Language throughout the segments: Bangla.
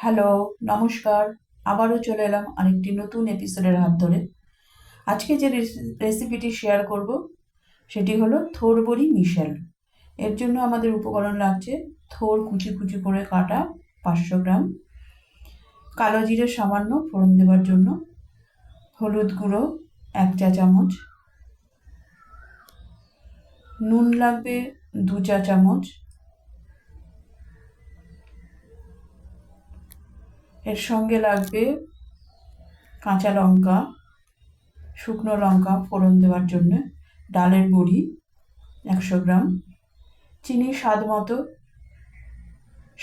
হ্যালো, নমস্কার। আবারও চলে এলাম আরেকটি নতুন এপিসোডের হাত ধরে। আজকে যে রেসি- রেসিপিটি শেয়ার করব, সেটি হলো থোর বড়ি মিশেল। এর জন্য আমাদের উপকরণ লাগছে থোর কুচি কুচি করে কাটা পাঁচশো গ্রাম। কালো জিরে সামান্য ফোড়ন দেওয়ার জন্য হলুদ গুঁড়ো এক চা চামচ। নুন লাগবে দু চা চামচ। এর সঙ্গে লাগবে কাঁচা লঙ্কা, শুকনো লঙ্কা ফোড়ন দেওয়ার জন্য, ডালের বড়ি একশো গ্রাম, চিনি স্বাদ মতো,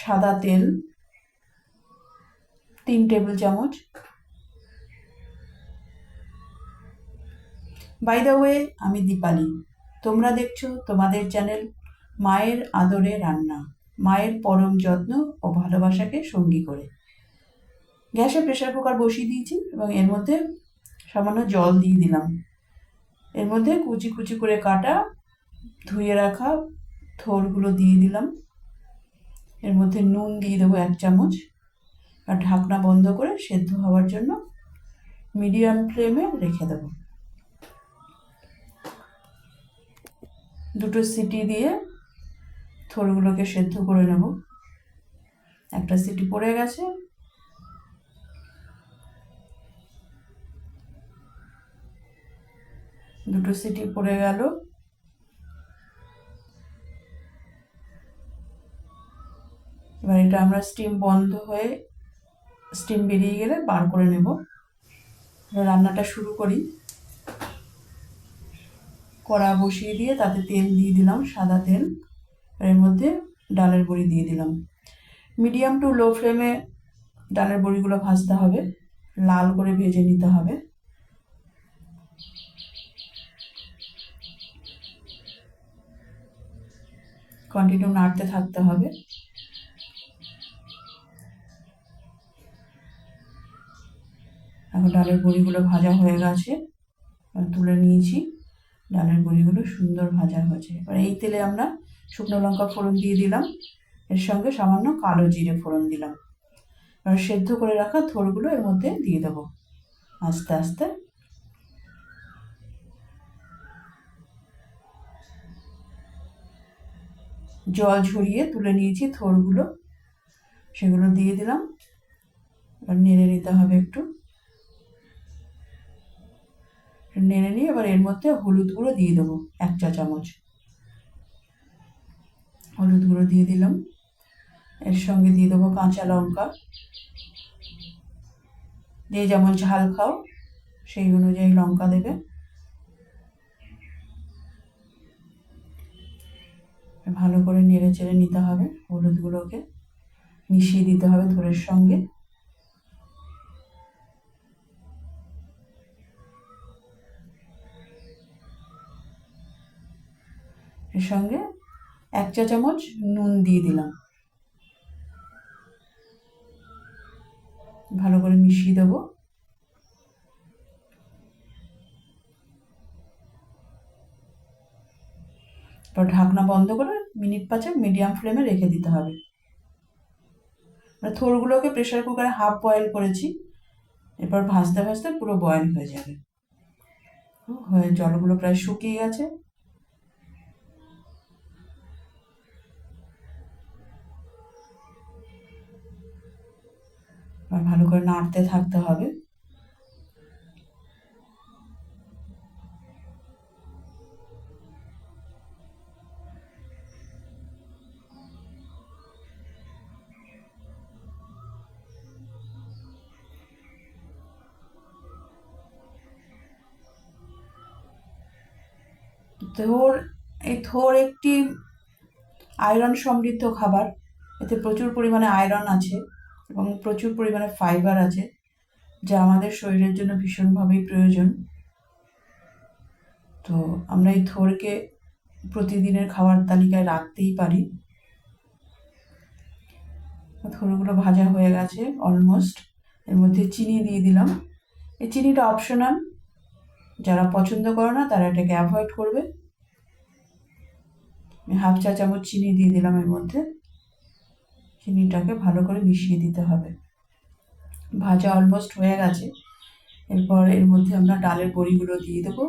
সাদা তেল, তিন টেবিল চামচ। বাই দ্য ওয়ে আমি দীপালি। তোমরা দেখছ তোমাদের চ্যানেল মায়ের আদরে রান্না, মায়ের পরম যত্ন ও ভালোবাসাকে সঙ্গী করে। গ্যাসে প্রেশার কুকার বসিয়ে দিয়েছি এবং এর মধ্যে সামান্য জল দিয়ে দিলাম। এর মধ্যে কুচি কুচি করে কাটা, ধুয়ে রাখা থোরগুলো দিয়ে দিলাম। এর মধ্যে নুন দিয়ে দেবো এক চামচ আর ঢাকনা বন্ধ করে সেদ্ধ হওয়ার জন্য মিডিয়াম ফ্লেমে রেখে দেবো। দুটো সিটি দিয়ে থোরগুলোকে সেদ্ধ করে নেব। একটা সিটি পড়ে গেছে দুটো সিটি পড়ে গেল। এবার এটা আমরা স্টিম বন্ধ হয়ে স্টিম বেরিয়ে গেলে বার করে নেব। রান্নাটা শুরু করি। কড়া বসিয়ে দিয়ে তাতে তেল দিয়ে দিলাম, সাদা তেল। এর মধ্যে ডালের বড়ি দিয়ে দিলাম। মিডিয়াম টু লো ফ্লেমে ডালের বড়িগুলো ভাজতে হবে। লাল করে ভেজে নিতে হবে। কন্টিনিউ নাড়তে থাকতে হবে। এখন ডালের বড়িগুলো ভাজা হয়ে গেছে। তুলে নিয়েছি। ডালের বড়িগুলো সুন্দর ভাজা হয়েছে। এবার এই তেলে আমরা শুকনো লঙ্কা ফোড়ন দিয়ে দিলাম। এর সঙ্গে সামান্য কালো জিরে ফোড়ন দিলাম। এবার সেদ্ধ করে রাখা থোড়গুলো এর মধ্যে দিয়ে দেবো। আস্তে আস্তে জল ঝরিয়ে তুলে নিয়েছি থোরগুলো সেগুলো দিয়ে দিলাম। এবার নেড়ে নিতে হবে একটু। নেড়ে নিয়ে এবার এর মধ্যে হলুদ গুঁড়ো দিয়ে দেবো, এক চা চামচ। হলুদ গুঁড়ো দিয়ে দিলাম। এর সঙ্গে দিয়ে দেবো কাঁচা লঙ্কা। যে যেমন ঝাল খাও, সেই অনুযায়ী লঙ্কা দেবে। ভালো করে নেড়ে চেড়ে নিতে হবে, হলুদগুলোকে মিশিয়ে দিতে হবে ধরের সঙ্গে। এর সঙ্গে এক চা চামচ নুন দিয়ে দিলাম। ভালো করে মিশিয়ে দেবো। এবার ঢাকনা বন্ধ করে মিনিট পাঁচেক মিডিয়াম ফ্লেমে রেখে দিতে হবে। থোরগুলোকে প্রেশার কুকারে হাফ বয়েল করেছি। এরপর ভাজতে ভাজতে পুরো বয়েল হয়ে যাবে। হয়ে জলগুলো প্রায় শুকিয়ে গেছে। ভালো করে নাড়তে থাকতে হবে। থোর এই থোর একটি আয়রন সমৃদ্ধ খাবার। এতে প্রচুর পরিমাণে আয়রন আছে এবং প্রচুর পরিমাণে ফাইবার আছে, যা আমাদের শরীরের জন্য ভীষণভাবেই প্রয়োজন। তো আমরা এই থোরকে প্রতিদিনের খাবার তালিকায় রাখতেই পারি। থোরগুলো ভাজা হয়ে গেছে অলমোস্ট এর মধ্যে চিনি দিয়ে দিলাম। এই চিনিটা অপশনাল যারা পছন্দ করে না তারা এটাকে অ্যাভয়েড করবে। আমি হাফ চা চামচ চিনি দিয়ে দিলাম এর মধ্যে। চিনিটাকে ভালো করে মিশিয়ে দিতে হবে। ভাজা অলমোস্ট হয়ে গেছে। এরপর এর মধ্যে আমরা ডালের বড়িগুলো দিয়ে দেবো।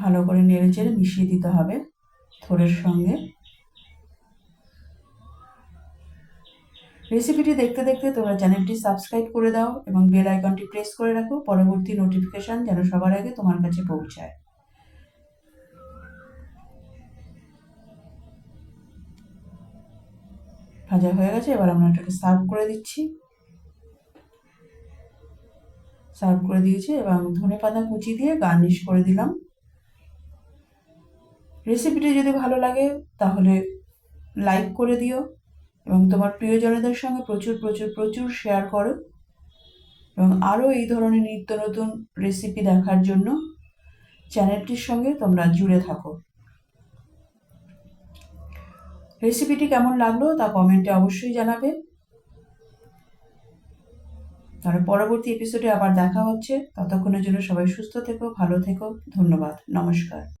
ভালো করে নেড়ে চেড়ে মিশিয়ে দিতে হবে থোড়ের সঙ্গে। রেসিপিটি দেখতে দেখতে তোমরা চ্যানেলটি সাবস্ক্রাইব করে দাও এবং বেল আইকনটি প্রেস করে রাখো। পরবর্তী নোটিফিকেশান যেন সবার আগে তোমার কাছে পৌঁছায়। ভাজা হয়ে গেছে, এবার আমরা এটাকে সার্ভ করে দিচ্ছি। সার্ভ করে দিয়েছি এবং ধনে পাতা কুচি দিয়ে গার্নিশ করে দিলাম। রেসিপিটি যদি ভালো লাগে, তাহলে লাইক করে দিও এবং তোমার প্রিয়জনদের সঙ্গে প্রচুর প্রচুর প্রচুর শেয়ার করো এবং আরও এই ধরনের নিত্য নতুন রেসিপি দেখার জন্য চ্যানেলটির সঙ্গে তোমরা জুড়ে থাকো। রেসিপিটি কেমন লাগল তা কমেন্টে অবশ্যই জানাবেন। তাহলে পরবর্তী এপিসোডে আবার দেখা হচ্ছে। ততক্ষণের জন্য সবাই সুস্থ থেকো, ভালো থেকো, ধন্যবাদ, নমস্কার।